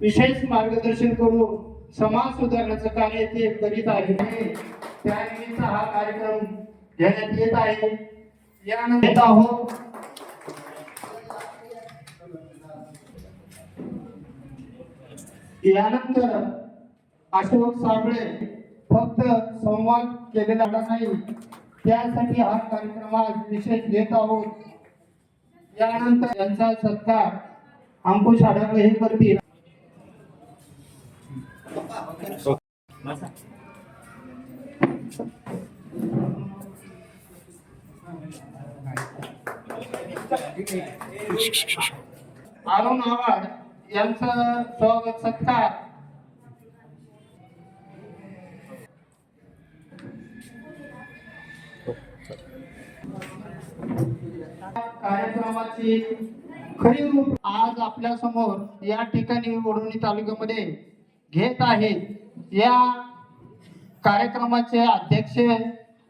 विशेष मार्गदर्शन करून समाज सुधारण्याचं कार्य ते करीत आहे. त्यानिमित्त हा कार्यक्रम घेण्यात येत आहे. यानंतर येत आहोत. यानंतर अशोक साबळे फक्त संवाद केलेला नाही त्यासाठी हा कार्यक्रम आज विशेष घेत आहोत. यानंतर त्यांचा सत्कार अंकुश आढळले हे करतील. अरुण आव्हाड यांचं स्वागत सत्कार. कार्यक्रमाची खरी रूप आज आपल्यासमोर या ठिकाणी वडवणी तालुक्यामध्ये घेत आहे या कार्यक्रमाचे अध्यक्ष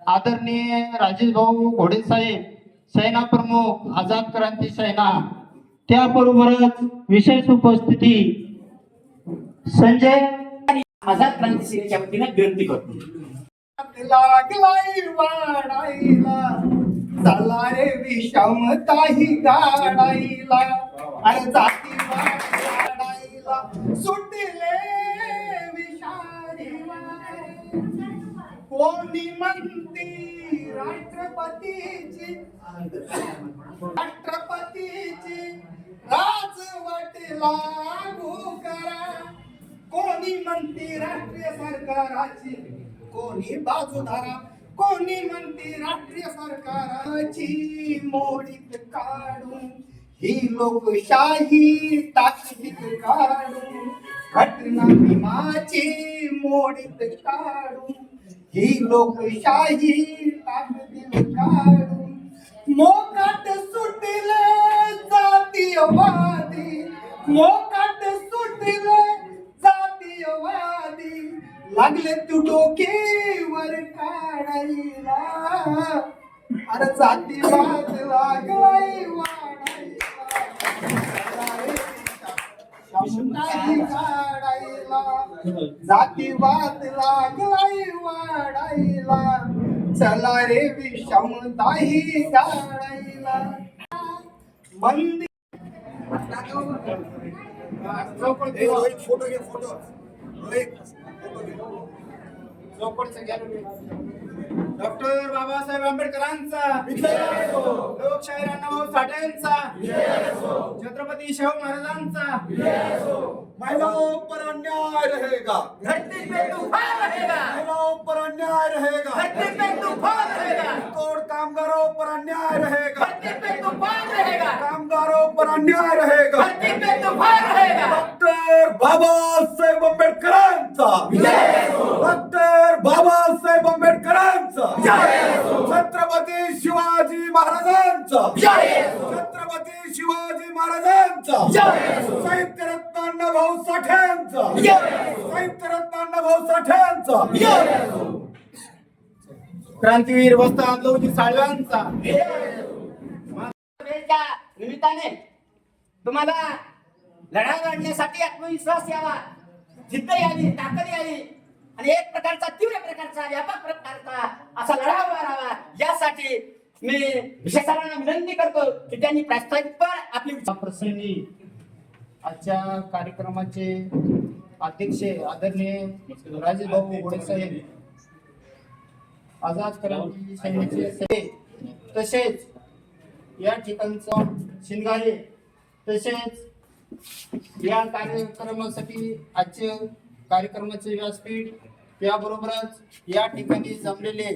आदरणीय राजेश भाऊ घोडे साहेब सेना प्रमुख आझाद क्रांती सेना. त्याबरोबरच विशेष उपस्थिती संजय आझाद क्रांती सेनेच्या वतीने विनंती करतो. रे विषमताही जाती सुटले कोणी म्हणती राष्ट्रपतीची. राष्ट्रपतीची. राजवट लागू करा. कोणी म्हणते राष्ट्रीय सरकाराची? कोणी बाजू धरा कोणी म्हणते राष्ट्रीय सरकाराची? मोडीत काढून ही लोकशाही ताकदीत काढून घटना भीमाची मोडीत काढून ही लोकशाही ताकदीत काढून मोकाट सुटले जातीयवादी. मोकाट सुटले जातीयवादी. लागले तू डोकेवर काढायला. अरे जातीवाद लागलाय वा जातीवाद लागलाय वाढायला. चला रे विषमताही गाडायला. मंदिर फोटो घे फोटो. डॉक्टर बाबासाहेब आंबेडकरांचा. लोकशाहीर अण्णाभाऊ साठेंचा. छत्रपती शाहू महाराजांचा. महिलाओं पर अन्याय रहेगा. धरती पे तूफान रहेगा. महिलाओं पर अन्याय रहेगा. धरती पे तूफान रहेगा. तोड़ कामगारों पर अन्याय रहेगा. धरती पे तूफान रहेगा. कामगारों पर अन्याय रहेगा. बाबासाहेब आंबेडकरांचा. डॉक्टर बाबासाहेब आंबेडकरांचा. छत्रपती शिवाजी महाराजांचा. छत्रपती शिवाजी महाराजांचा. साहित्य रत्न अण्णाभाऊ साठ्यांचा साहित्य रत्न अण्णाभाऊ साठ्यांचा क्रांतीवीर वस्ताद लवजी साळव्यांचा निमित्ताने तुम्हाला लढा लढण्यासाठी आत्मविश्वास यावा. जिद्द यावी ताकद यावी. आणि एक प्रकारचा तीव्र प्रकारचा व्यापक प्रकारचा असा लढा उभा राहावा. यासाठी मी विशेषांना विनंती करतो की त्यांनी प्रास्ताविकपर आपली प्रसंगी आजच्या कार्यक्रमाचे अध्यक्ष आदरणीय राजेश भाऊ घोडे साहेब आझाद क्रांती सैन्याचे तसेच या ठिकाणचं शिंगारे तसेच या कार्यक्रमासाठी आजचे कार्यक्रमाचे व्यासपीठ त्याबरोबरच या ठिकाणी जमलेले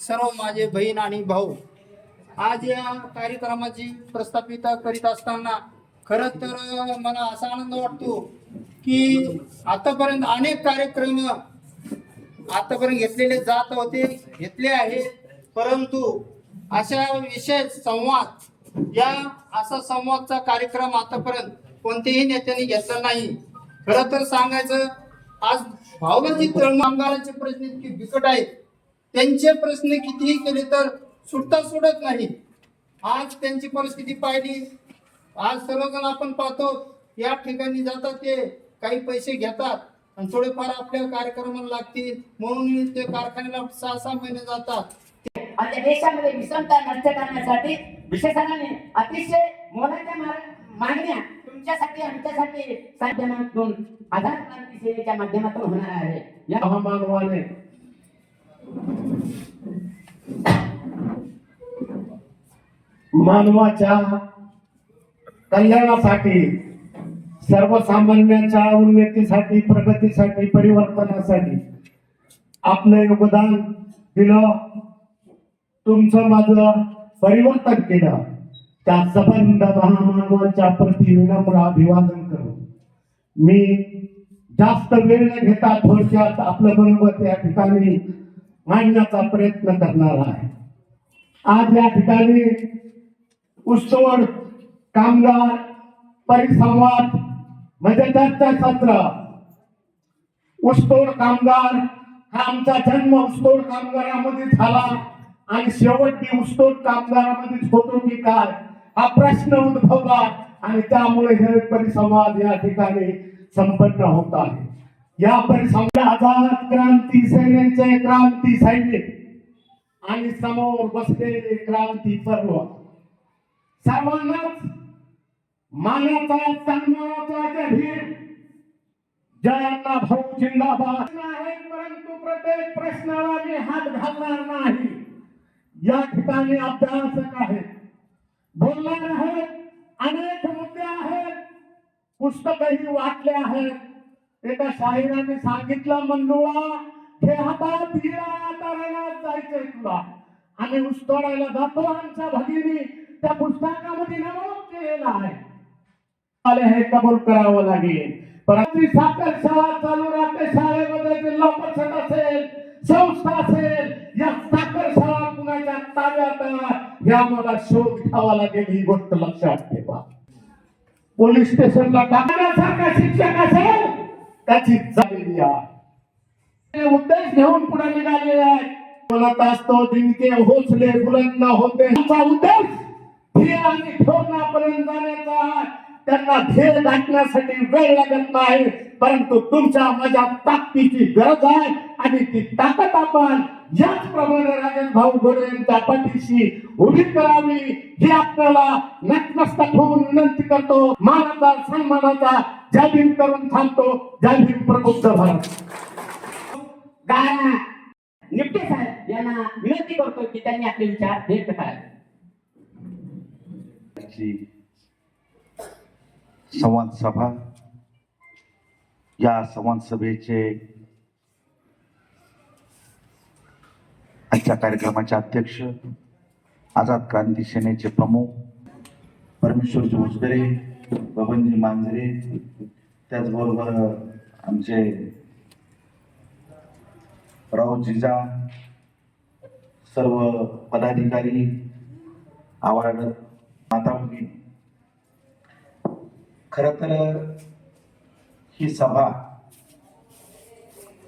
सर्व माझे बहीण आणि भाऊ. आज या कार्यक्रमाची प्रस्थापित करीत असताना खर तर मला असा आनंद वाटतो की आतापर्यंत अनेक कार्यक्रम आतापर्यंत घेतलेले जात होते घेतले आहेत. परंतु अशा विशेष संवाद या असा संवादचा कार्यक्रम आतापर्यंत कोणत्याही नेत्याने घेतला नाही. खरं तर सांगायचं आज भावनाची तळमळ कामगारांचे प्रश्न इतके बिकट आहेत. त्यांचे प्रश्न कितीही केले तर सुटता सुटत नाही. आज त्यांची परिस्थिती पाहिली. आज सर्वजण आपण पाहतो या ठिकाणी जातात ते काही पैसे घेतात आणि थोडेफार आपल्या कार्यक्रमाला लागतील. म्हणून ते कारखान्याला सहा सहा महिने जातात. आणि देशामध्ये विषमता नष्ट करण्यासाठी विशेषणाने अतिशय मोलाच्या मागण्या तुमच्यासाठी आमच्यासाठी माध्यमातून आधार क्रांती सेवेच्या माध्यमातून होणार आहे. या महामानवाने मानवाच्या कल्याणासाठी सर्वसामान्यांच्या उन्नतीसाठी प्रगतीसाठी परिवर्तनासाठी आपलं योगदान दिलं तुमचं माझं परिवर्तन केलं. त्या सबंध महामानवांच्या प्रति विनम्र अभिवादन करू. मी जास्त वेळ न घेता थोडक्यात आपलं बरोबर त्या ठिकाणी मांडण्याचा प्रयत्न करणार आहे. आज या ठिकाणी ऊसतोड कामगार परिसंवाद म्हणजे चर्चा सत्र ऊसतोड कामगार हा आमचा जन्म ऊसतोड कामगारामध्ये झाला आणि शेवटी ऊसतोड कामगारामध्येच होतो की काय? हा प्रश्न उद्भवला आणि त्यामुळे हे परिसंवाद या ठिकाणी संपन्न होत आहे. या परिसंवाद आझाद क्रांती सेनेचे क्रांती सैनिक आणि समोर बसलेले क्रांती पर्व सर्वांनाच मानाचा सन्मानाचा जाहीर जयांना भाऊ जिंदाबाद. आहे परंतु प्रत्येक प्रश्नाला मी हात घालणार नाही. या ठिकाणी अभ्यासक आहेत. बोलणार आहेत अनेक मुद्दे आहेत पुस्तकही वाटले आहेत. एका शाहिराने सांगितलं मंडुळा हे हातात हिरा आता जायचंय तुला. आम्ही उस्तोडायला जातो आमच्या भगिनी त्या पुस्तकामध्ये नमूद केलेला आहे. आले हे कबूल करावं लागेल. परंतु साखर शाळा चालू राहते शाळेमध्ये जिल्हा परिषद असेल संस्था असेल या साखर शाळा कुणाच्या ताब्यात आहे, या मला शोध घ्यावा लागेल ही गोष्ट लक्षात ठेवा पोलीस स्टेशनला टाकण्यासारखा शिक्षक असेल त्याची झालेली आहे उद्देश घेऊन पुढे निघालेले आहेत बोलत असतो जिनके हौसले बुलंद होते उद्देश ध्येय ठेवण्यापर्यंत जाण्याचा आहे. त्यांना ध्येय गाठण्यासाठी वेळ लागत नाही. परंतु तुमच्या माझ्या ताकदीची गरज आहे आणि ती ताकद आपण याचप्रमाणे राजेश भाऊ घोडे यांच्या पाठीशी उभी करावी. ही आपल्याला नतमस्तक होऊन विनंती करतो. मानाचा सन्मानाचा जय भीम करून थांबतो. जय भीम प्रबुद्ध भारत. गाणा निपटे साहेब. यांना विनंती करतो की त्यांनी आपले विचार व्यक्त करावे. संवाद सभा या संवाद सभेचे आजच्या कार्यक्रमाचे अध्यक्ष आझाद क्रांती सेनेचे प्रमुख परमेश्वरजी उजगरे बबनजी मांजरे त्याचबरोबर आमचे राव जिजा सर्व पदाधिकारी आवाड माता भगिनी खर तर ही सभा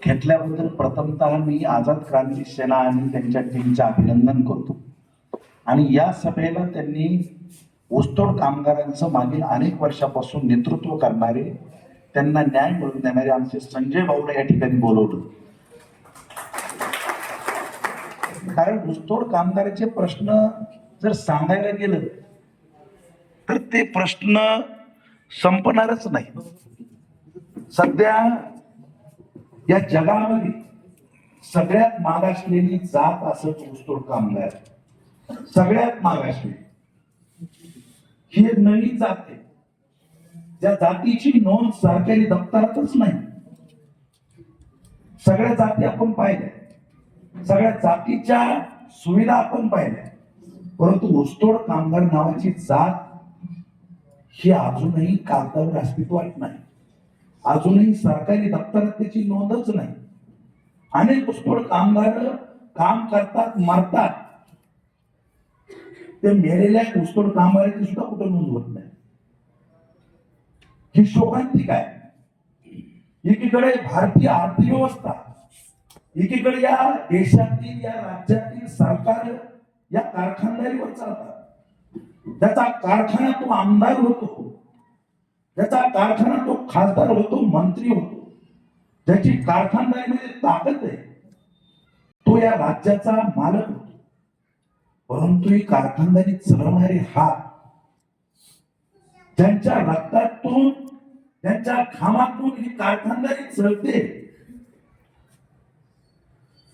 घेतल्याबद्दल प्रथमतः मी आझाद क्रांती सेना आणि त्यांच्या टीमचे अभिनंदन करतो. आणि या सभेला त्यांनी ऊसतोड कामगारांचं मागील अनेक वर्षापासून नेतृत्व करणारे त्यांना न्याय मिळवून देणारे आमचे संजय भाऊला या ठिकाणी बोलवलं. कारण ऊसतोड कामगाराचे प्रश्न जर सांगायला गेलं तर ते प्रश्न संपणारच नाही. सध्या या जगामध्ये सगळ्यात मागासलेली जात असं ऊसतोड कामगार सगळ्यात मागासलेली. ही एक नवीन जात आहे. ज्या जातीची नोंद सरकारी दप्तरातच नाही. सगळ्या जाती आपण पाहिल्या. सगळ्या जातीच्या सुविधा आपण पाहिल्या. परंतु ऊसतोड कामगार नावाची जात ही अजूनही कागदावर अस्तित्वात नाही. अजूनही सरकारी दप्तरात त्याची नोंदच नाही. अनेक पुष्कळ कामगार काम करतात मरतात. ते मेलेल्या ऊसतोड कामगाराची सुद्धा कुठं नोंद होत नाही. ही शोकांतिक आहे एकीकडे भारतीय अर्थव्यवस्था एकीकडे या देशातील या राज्यातील सरकार या कारखानदारीवर चालतात. ज्याचा कारखाना तो आमदार होतो. ज्याचा कारखाना तो खासदार होतो मंत्री होतो. ज्याची कारखानदारीमध्ये म्हणजे ताकद आहे. तो या राज्याचा मालक होतो. परंतु ही कारखानदारी चढवणारे हात ज्यांच्या रक्तातून त्यांच्या घामातून ही कारखानदारी चढते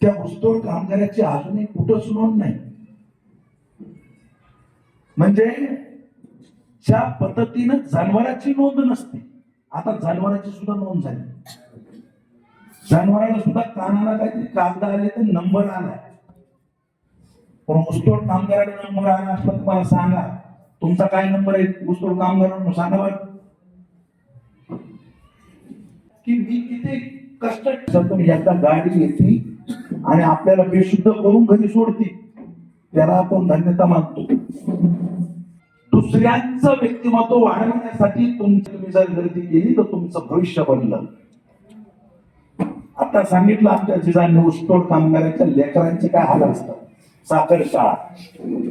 त्या ऊसतोड कामगाराची अजूनही कुठं नोंद नाही. म्हणजे ज्या पद्धतीनं जनावराची नोंद नसते. आता जनावराची सुद्धा नोंद झाली. जनावराला सुद्धा कानाला काहीतरी कागद आले तर नंबर आलाय पण ऊसतोड कामगाराला नंबर आला असला तुम्हाला मला सांगा. तुमचा काय नंबर आहे? ऊसतोड कामगारांना सांगा की मी किती कष्ट समजा एकदा गाडी घेते आणि आपल्याला बेशुद्ध करून घरी सोडते त्याला आपण धन्यता मानतो. दुसऱ्यांचं व्यक्तिमत्व वाढवण्यासाठी तुमची तुम्ही जर गर्दी केली तर तुमचं भविष्य बनलं आता सांगितलं आमच्या जिजाने ऊसतोड कामगारांच्या लेकरांचे काय हाल असतात साखर शाळा.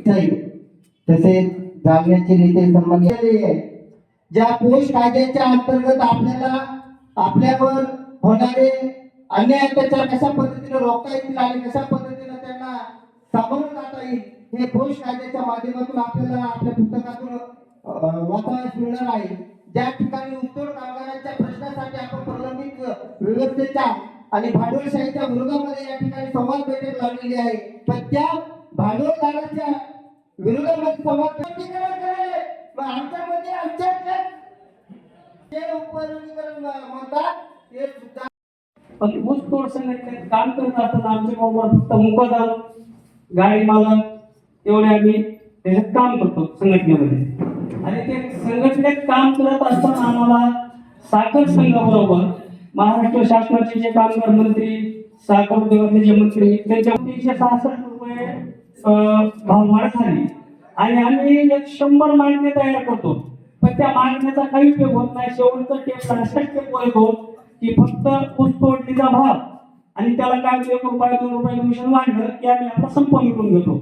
नाही तसेच जागण्याचे नेते सन्मान्य ज्या पोष कायद्याच्या अंतर्गत आपल्याला आपल्यावर होणारे अन्याय त्याच्या कशा पद्धतीने रोखता येतील आणि कशा पद्धतीने त्यांना सामोरं जाता येईल हे पोष कायद्याच्या माध्यमातून आपल्याला आपल्या पुस्तकातून अं, वाचायला मिळणार आहे. ज्या ठिकाणी उत्तर कामगारांच्या प्रश्नासाठी आपण प्रलंबित व्यवस्थेच्या आणि भांडवलशाहीच्या विरोधामध्ये या ठिकाणी संवाद बैठक लावलेली आहे. पण त्या भांडवलदाराच्या विरोधामध्ये संवाद आमच्यामध्ये आमच्या म्हणतात ते सुद्धा पण ऊस तोड संघटनेत काम करत असताना आमच्या गावावर फक्त मुकदम गाडी मालक एवढे आम्ही त्याच्यात काम करतो संघटनेमध्ये. आणि ते संघटनेत काम करत असताना आम्हाला साखर संघाबरोबर महाराष्ट्र शासनाचे जे कामगार मंत्री साखर उद्योगातले जे मंत्री त्यांच्या तीनशे सहासष्ट रुपये अं, भाववाढ झाली आणि आम्ही एक शंभर मागण्या तयार करतो. पण त्या मागण्याचा काही उपयोग होत नाही. शेवटचा टेप लास्ट टेप येतो की फक्त ऊसतोडणीचा भाव आणि त्याला काय एक रुपये दोन रुपये कमिशन वाढलं की आम्ही आपला संप मिटून घेतो.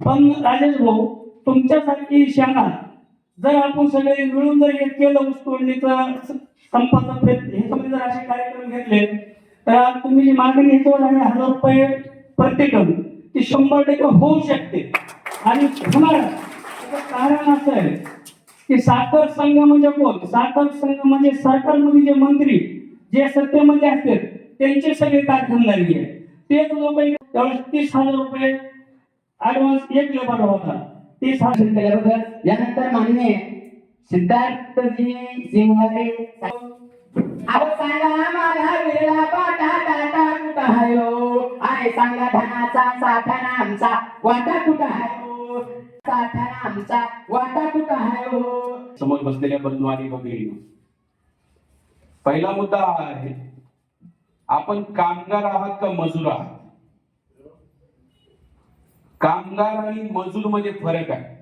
पण राजेश भाऊ तुमच्यासारखी शाळा जर आपण सगळे मिळून जर हे केलं ऊस संपाचा प्रयत्न हे तुम्ही जर असे कार्यक्रम घेतले तर तुम्ही जी मागणी घेतो आणि हजार रुपये प्रत्येकन ती शंभर टक्के होऊ शकते. आणि होणार. कारण असं आहे की साखर संघ म्हणजे कोण? साखर संघ म्हणजे सरकारमध्ये जे मंत्री जे सत्तेमध्ये असतात त्यांचे सगळे कारखानदारी आहे तेच लोक त्यावेळेस तीस हजार रुपये ऍडव्हान्स एक लेबर होता. तीस हजार केल्याबद्दल यानंतर मान्य सिद्धार्थजी सिंगारे अहो सांगा माझा वेळा पाटा टाटा कुठं हायो आहे हो? सांगा धनाचा साठाना आमचा वाटा कुठं हायो हो? साठाना आमचा वाटा कुठं हायो हो? समोर बसलेल्या बंधू आणि वगैरे पहिला मुद्दा आहे आपण कामगार आहात का मजूर आहात? कामगार आणि मजूरमध्ये फरक आहे.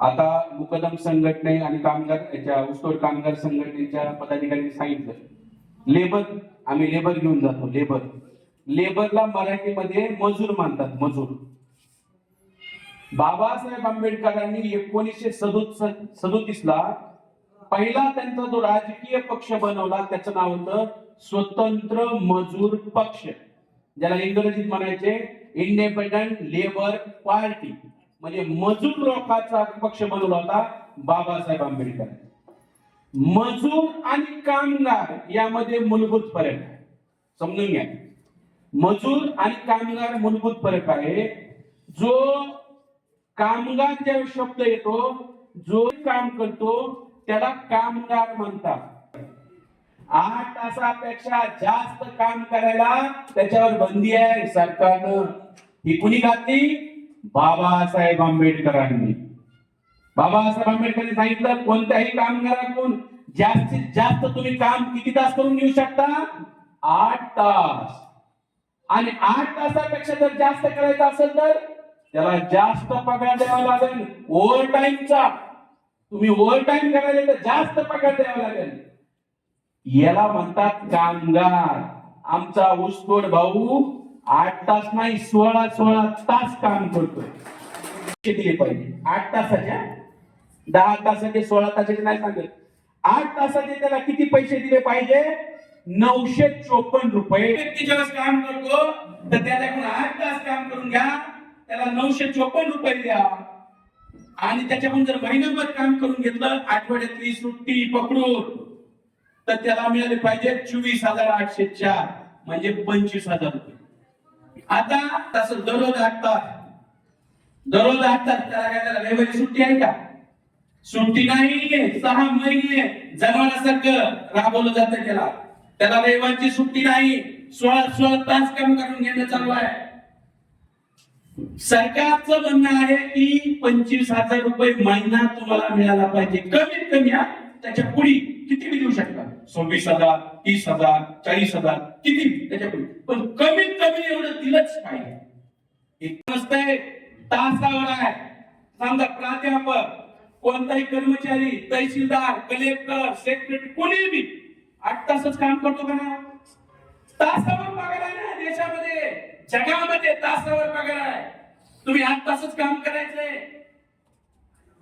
आता मुकदम संघटने आणि कामगार याच्या ऊसतोड कामगार संघटनेच्या पदाधिकाऱ्यांनी सांगितलं. लेबर आम्ही लेबर घेऊन जातो लेबर. लेबरला मराठीमध्ये मजूर मानतात मजूर. बाबासाहेब आंबेडकरांनी एकोणीसशे सदोतीस ला पहिला त्यांचा जो राजकीय पक्ष बनवला त्याचं नाव होतं स्वतंत्र मजूर पक्ष. ज्याला इंग्रजीत म्हणायचे इंडिपेंडंट लेबर पार्टी म्हणजे मजूर लोकांचा पक्ष बनवला होता बाबासाहेब आंबेडकर. मजूर आणि कामगार यामध्ये मूलभूत फरक आहे. समजून घ्या. मजूर आणि कामगार मूलभूत फरक आहे. जो कामगार ज्या शब्द येतो जो काम करतो त्याला कामगार म्हणतात. आठ तासापेक्षा जास्त काम करायला त्याच्यावर बंदी आहे सरकारनं. ही कुणी घातली? बाबासाहेब आंबेडकरांनी. बाबासाहेब आंबेडकरांनी सांगितलं कोणत्याही कामगारातून जास्तीत जास्त तुम्ही काम किती तास करून घेऊ शकता? आठ तास. आणि आठ तासापेक्षा जर जास्त करायचं असेल तर त्याला जास्त पगार द्यावा लागेल. ओव्हर टाइमचा तुम्ही ओव्हर टाइम करायला तर जास्त पगार द्यावा लागेल. याला म्हणतात कामगार. आमचा ऊसतोड भाऊ आठ तास नाही सोळा सोळा तास काम करतोय. पैसे दिले पाहिजे आठ तासाच्या? दहा तासाचे सोळा तासाचे नाही सांगत. आठ तासाचे त्याला किती पैसे दिले पाहिजे? नऊशे चोपन्न रुपये. व्यक्ती ज्यावेळेस काम करतो तर त्याच्याकडून आठ तास काम करून घ्या. त्याला नऊशे चोपन्न रुपये द्या. आणि त्याच्याकडून जर महिनाभर काम करून घेतलं आठवड्यातली सुट्टी पकडून. तर त्याला मिळाले पाहिजे चोवीस हजार आठशे चार म्हणजे पंचवीस हजार रुपये. आता तसं दररोज हाकतात. दररोज हाकतात. त्याला काय त्याला रविवारी सुट्टी आहे का? सुट्टी नाही सहा महिने जनावरासारखं राबवलं जातं त्याला. त्याला रविवारची सुट्टी नाही. सोळा सोळा तास काम करून घेणं चालू आहे. सरकारचं म्हणणं आहे की पंचवीस हजार रुपये महिना तुम्हाला मिळाला पाहिजे. कमीत कमी त्याच्या पुढी किती बी देऊ शकता? सव्वीस हजार तीस हजार चाळीस हजार किती बी त्याच्या पुढे. पण कमीत कमी एवढं दिलंच पाहिजे. इतकं नसतंय तासावर आहे. समजा प्राध्यापक कोणताही कर्मचारी तहसीलदार कलेक्टर सेक्रेटरी कोणी बी आठ तासच काम करतो का ना तासावर पगार आहे ना देशामध्ये. जगामध्ये तासावर पगार आहे. तुम्ही आठ तासच काम करायचंय.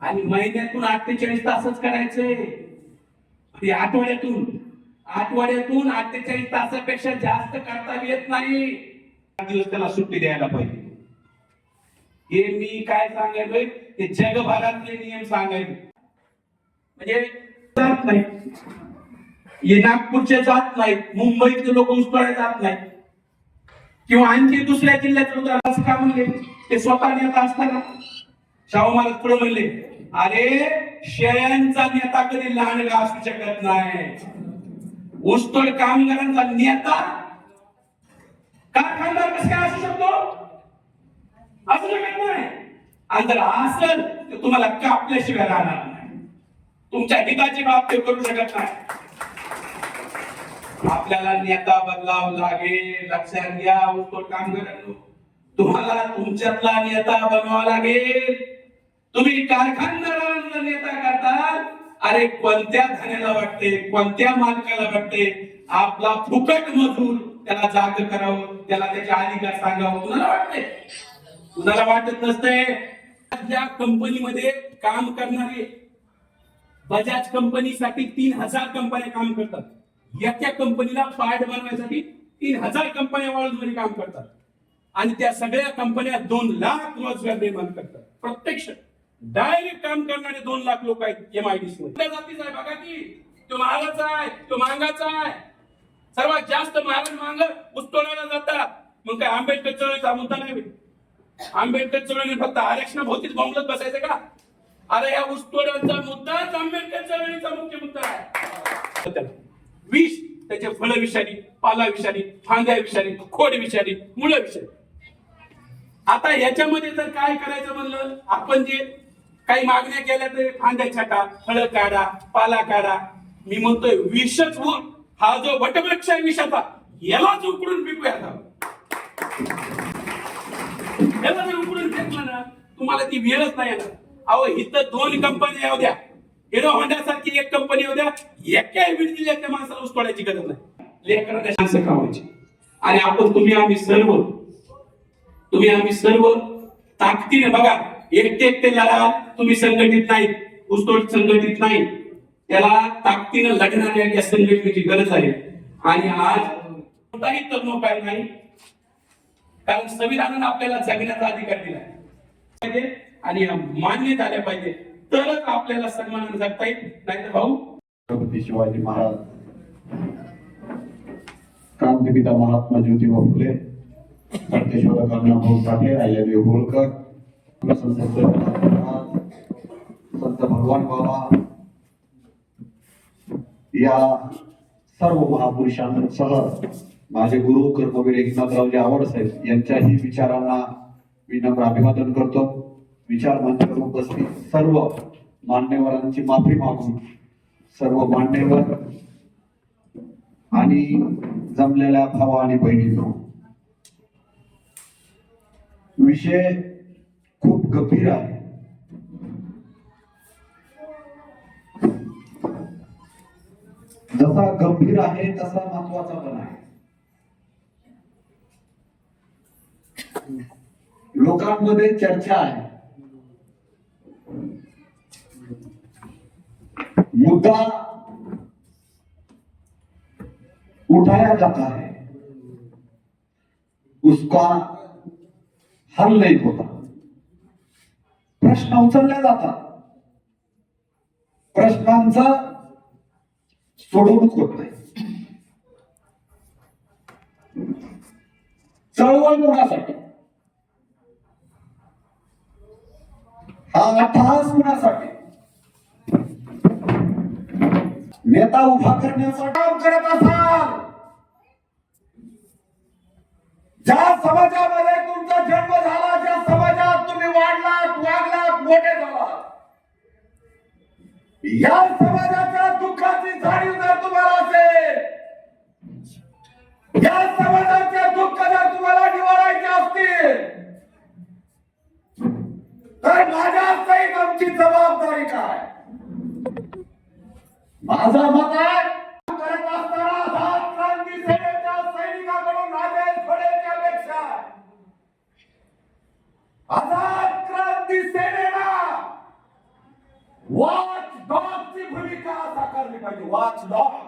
आणि महिन्यातून अठ्ठेचाळीस तासच करायचंय. ते आठवड्यातून आठवड्यातून अठ्ठेचाळीस तासापेक्षा जास्त करता येत नाही. आठ दिवस त्याला सुट्टी द्यायला पाहिजे. हे मी काय सांगायलोय? ते जगभरातले नियम सांगायचे म्हणजे जात नाही. हे नागपूरचे जात नाहीत मुंबईतले लोक उस्तोड्या जात नाहीत किंवा आणखी दुसऱ्या जिल्ह्यात उदाहरण असं का म्हणले? ते स्वतः नेता असताना. शाहू महाराज पुढे म्हणले अरे शेळ्यांचा नेता कधी लहानगा असू शकत नाही. ऊसतोड कामगारांचा नेता? कारखानदार कसं काय असू शकतो? असू शकत नाही. आणि जर असल तर तुम्हाला कापल्याशिवाय राहणार नाही. तुमच्या हिताची बाब ते करू शकत नाही. आपल्याला नेता बदलाव लागेल. लक्षात घ्या ऊसतोड कामगारांनो. तुम्हाला तुमच्यातला नेता बनवावा लागेल. तुम्ही कारखानदारांना नेता करताल अरे कोणत्या धान्याला वाटते कोणत्या मालकाला वाटते? आपला फुकट मजूर त्याला जाग करावं त्याला त्याच्या अधिकार सांगावं. कुणाला वाटते कुणाला वाटत नसते ज्या कंपनीमध्ये काम करणारे बजाज कंपनीसाठी तीन हजार कंपन्या काम करतात. याच्या कंपनीला पार्ट बनवण्यासाठी तीन हजार कंपन्या वर्ल्डमध्ये काम करतात. आणि त्या सगळ्या कंपन्या दोन लाख रोजगार निर्माण करतात. प्रत्यक्ष. डायरेक्ट काम करणारे दोन लाख लोक आहेत एम आय डी मध्ये. जातीचा आहे बघा की तो महागाचा आहे तो मांगाचा आहे. सर्वात जास्त महाराज मांग उस्तोडायला जातात. मग काय आंबेडकर चळवळीचा मुद्दा नाही. आंबेडकर चळवळी फक्त आरक्षण भोवतीच बोंबलत बसायचं का? अरे या ऊसतोड्यांचा मुद्दाच आंबेडकर चळवळीचा मुख्य मुद्दा आहे. विष त्याचे फळ विषारी पाला विषारी फांद्या विषारी खोड विषारी मुळं विषारी. आता याच्यामध्ये जर काय करायचं म्हणलं आपण जे काही मागण्या केल्या तर फांद्या छाटा फळ काढा पाला काढा. मी म्हणतोय विषच व हा जो वटवृक्ष आहे विषाचा यालाच उकडून पिकूया आता. याला जर उकडून फेकलं ना तुम्हाला ती वेळच नाही येणार. अहो इथं दोन कंपन्या येऊ द्या. हिरो होंडा सारखी एक कंपनी येऊ द्या. एका बीड माणसाला ऊस गरज नाही. लेकरांना शांत कामायची आणि आपण तुम्ही आम्ही सर्व तुम्ही आम्ही सर्व ताकदीने बघा एकटे एकटे ज्याला तुम्ही संघटित नाही ऊसतोड संघटित नाही त्याला ताकदीनं लढणाऱ्या या संघटनेची गरज आहे. आणि आज कोणताही तज्ञोपाय नाही कारण संविधानानं आपल्याला जगण्याचा अधिकार दिला पाहिजे आणि मान्य झाल्या पाहिजे. तरच आपल्याला सन्मान जगता येईल. नाही तर भाऊ? छत्रपती शिवाजी महाराज. क्रांतिपिता महात्मा ज्योतिबा फुले सत्यशोधक अण्णाभाऊ साठे होळकर. संत भगवान बाबा या सर्व महापुरुषांसह माझे गुरु कर्मवीर एकनाथरावजी आवडसाहेब यांच्याही विचारांना मी नम्र अभिवादन करतो. विचार मंचावर उपस्थित सर्व मान्यवरांची माफी मागून सर्व मान्यवर आणि जमलेल्या भावा आणि बहिणींनो विषय खूप गंभीर। जसा गंभीर आहे, तसा महत्वाचा पण आहे. लोकांमध्ये चर्चा आहे. मुद्दा उठाया जाता है उसका हल नहीं होता. प्रश्न उचलले जातात. प्रश्नांचा सोडवणूक होत नाही. चळवळ कुणासाठी? हा अट्टहास कुणासाठी? नेता उभा करण्यासाठी. काम करत असाल. ज्या समाजामध्ये तुमचा जन्म झाला ज्या मोठे झालात या समाजाच्या दुःखाची जाणीव जर तुम्हाला असेल या समाजाचे दुःख जर तुम्हाला निवारायचे असतील तर माझ्या सहित आमची जबाबदारी काय? माझा मत आहे करत असताना वॉच डॉगची भूमिका साकारली पाहिजे. वॉच डॉग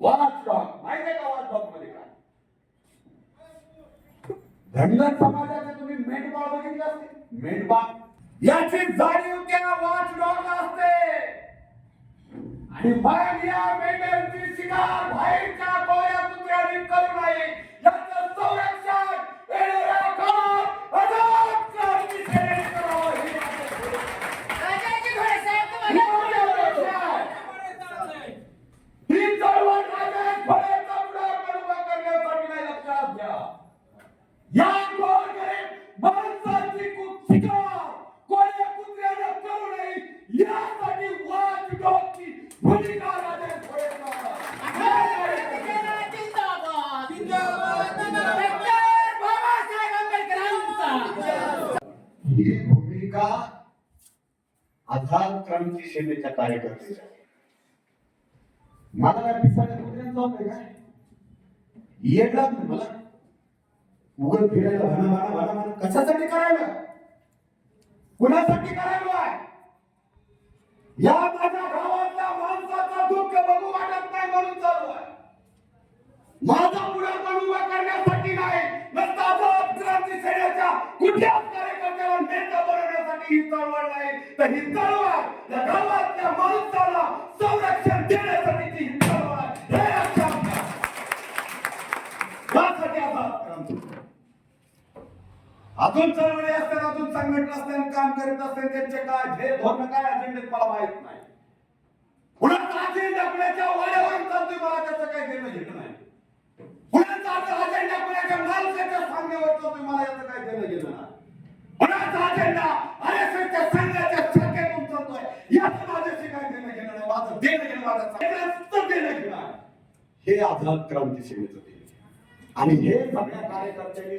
वॉच डॉग माहिती आहे का वॉच डॉगमध्ये काय? धनगर समाजाचे तुम्ही मेंढपाळ बघितले असते. मेंढपाळ. याची जाणीव त्या वॉच डॉग असते. आणि मग या मेंढ्यांची शिकार बाहेरच्या कोऱ्या कुत्र्यांनी करू नये. याचं संरक्षण येणाऱ्या काळात आझाद क्रांती सेनेने करावं ही ही चळवळ राजेश फळेचा पुढाकार उभा करण्यासाठी नाही लक्षात घ्या या गोरगरीब माणसाची खूप शिकार कोण्या कुत्र्याने करू नये यासाठी वाच डॉगची भूमिका राजेश ही भूमिका आझाद क्रांती सेनेच्या कार्यकर्त्याच्या मला काय पिसाच्या कुत्र्यांचा उपयोग आहे येडलाच नाही मला. उघड फिरायला म्हणा म्हणा म्हणा म्हणा कशासाठी करायला? कुणासाठी करायला या करण्यासाठी नाही. नसता आझाद क्रांती सेनेच्या कुठल्याच कार्यकर्त्याला नेता बनवण्यासाठी ही चळवळ नाही. तर ही चळवळ या गावातल्या माणसाला संरक्षण देण्यासाठी ती ही चळवळ हे यासाठी आझाद क्रांती अजून चळवळी असतात अजून संघटना असतात काम करीत असतात त्यांचे काय हे धोरण काय अजेंडे मला माहीत नाही. पुन्हा अजेंडा कुणाच्या वाड्यावरून चालतोय मला त्याचं काही घेणं घेणं नाही कुणाचा अजेंडा कुणाच्या मालकाच्या सांगण्यावर चालतोय मला याचं काही देणं गेलं ना कुणाचा अजेंडा आरएसएसच्या संघाच्या शाखेतून चालतोय? याचं माझ्याशी काय देणं घेणं नाही? माझं देणं घेणं माझं देणं घेणं हे आझाद क्रांती सेनेचं देणं आणि हे सगळ्या कार्यकर्त्यांनी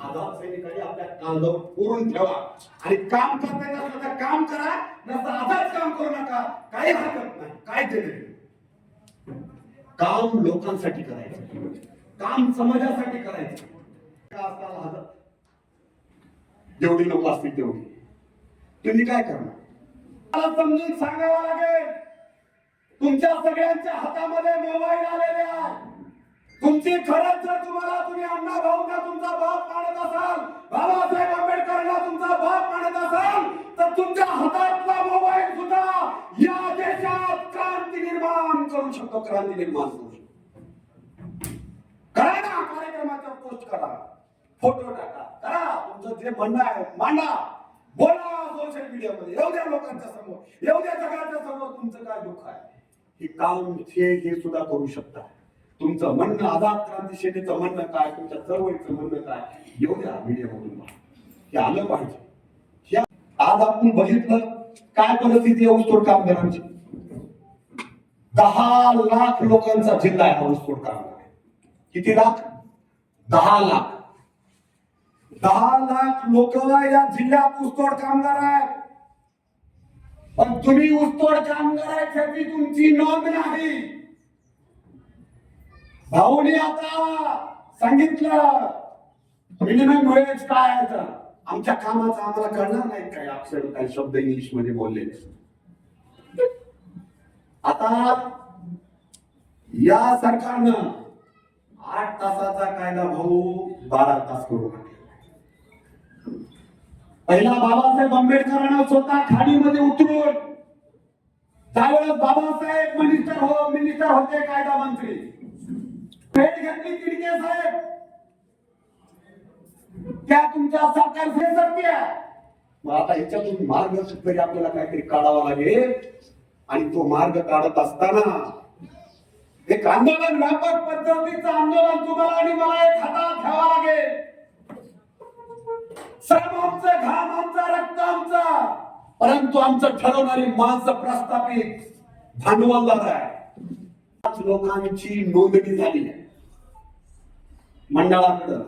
आझाद सैनिकांनी आपल्या कांद्यावर पुरून ठेवा. आणि काम करता येत असलं तर काम करा नसतं आझाद काम करू नका. काही हरकत नाही. काय ते काम लोकांसाठी करायचं. काम समाजासाठी करायचं. जेवढी लोक असतील तेवढी. तुम्ही काय करणार? मला समजून सांगावं लागेल. तुमच्या सगळ्यांच्या हातामध्ये मोबाईल आलेले आहे तुमची खरंच जर तुम्हाला तुम्ही अण्णा भाऊंना तुमचा बाप मानत असाल? बाबासाहेब आंबेडकरांना तुमचा बाप मानत असाल? तर तुमच्या हातातला मोबाईल सुद्धा या देशात क्रांती निर्माण करू शकतो. क्रांती निर्माण करू करा कार्यक्रमाचा पोस्ट करा. फोटो टाका. करा. तुमचं जे म्हणणं आहे मांडा. बोला सोशल मीडियामध्ये येऊ द्या लोकांच्या समोर. येऊ द्या जगाच्या समोर तुमचं काय दुःख आहे. हे काम हे हे सुद्धा करू शकता. तुमचं म्हणणं आझाद क्रांती सेनेचं म्हणणं काय? तुमच्या चळवळीचं म्हणणं काय? येऊ द्या मीडियामधून हे आलं पाहिजे. आज आपण बघितलं काय परिस्थिती आहे ऊसतोड कामगारांची? दहा लाख लोकांचा जिल्हा आहे हा ऊसतोड कामगार. किती लाख? दहा लाख. दहा लाख लोक या जिल्ह्यात ऊसतोड कामगार आहेत. पण तुम्ही ऊसतोड कामगार आहे त्याची तुमची नोंद नाही. भाऊनी आता सांगितलं मिनिमम वेज काय आहे आमच्या कामाचं आम्हाला कळणार नाही काय अक्षर काय शब्द इंग्लिशमध्ये बोलले. आता या सरकारनं आठ तासाचा कायदा भाऊ बारा तास करू पहिला बाबासाहेब आंबेडकरांना स्वतः खाडीमध्ये उतरून त्यावेळेस बाबासाहेब मिनिस्टर हो मिनिस्टर होते कायदा मंत्री. भेट घेतली तिडके साहेब. त्या तुमच्या सरकारचे सत्य मग आता ह्याच्यातून मार्ग तरी आपल्याला काहीतरी काढावा लागेल. आणि तो मार्ग काढत असताना एक आंदोलन व्यापक पद्धतीचं आंदोलन तुम्हाला आणि मला एक हातात घ्यावा लागेल. श्रम आमचं घाम आमचा रक्त आमचा. परंतु आमचं ठरवणारी माणसं प्रस्थापित भांडवलदार आहे. पाच लोकांची नोंदणी झाली आहे. मंडळाकडं.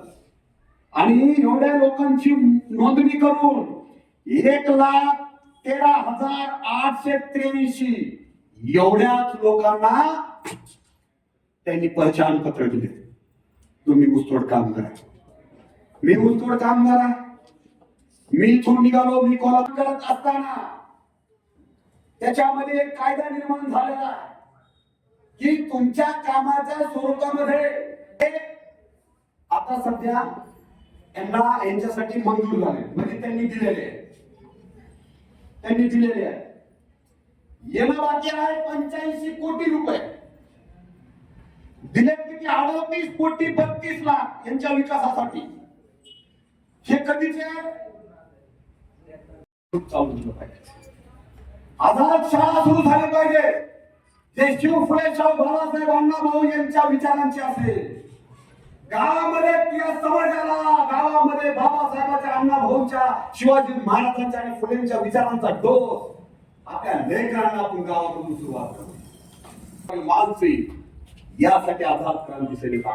आणि एवढ्या लोकांची नोंदणी करून एक लाख तेरा हजार आठशे त्र्याऐंशी एवढ्याच लोकांना त्यांनी पहचान पत्र दिले. तुम्ही ऊसतोड काम करा. मी ऊसतोड कामगार आहे मी इथून निघालो मी कोल्हापूर करत असताना. त्याच्यामध्ये एक कायदा निर्माण झालेला की तुमच्या कामाच्या स्वरूपामध्ये आता सध्या यांना यांच्यासाठी मंजूर झाले. म्हणजे त्यांनी दिलेले. आहे त्यांनी दिलेले आहे. येणं बाकी आहे पंच्याऐंशी कोटी रुपये. दिले किती? अडतीस कोटी बत्तीस लाख यांच्या विकासासाठी. हे कधीचे चालू झालं पाहिजे. आझाद शाळा सुरू झाली पाहिजे. जे शिव फुले शाहू बाळासाहेब अण्णाभाऊ यांच्या विचारांचे असेल. गावामध्ये या समाजाला गावामध्ये बाबासाहेबांच्या अण्णाभाऊंच्या शिवाजी महाराजांच्या आणि फुलेंच्या विचारांचा डोस आपल्या लेकरांना आपण गावातून सुरुवात करू आणि मानसी यासाठी आझाद क्रांती सेनेचा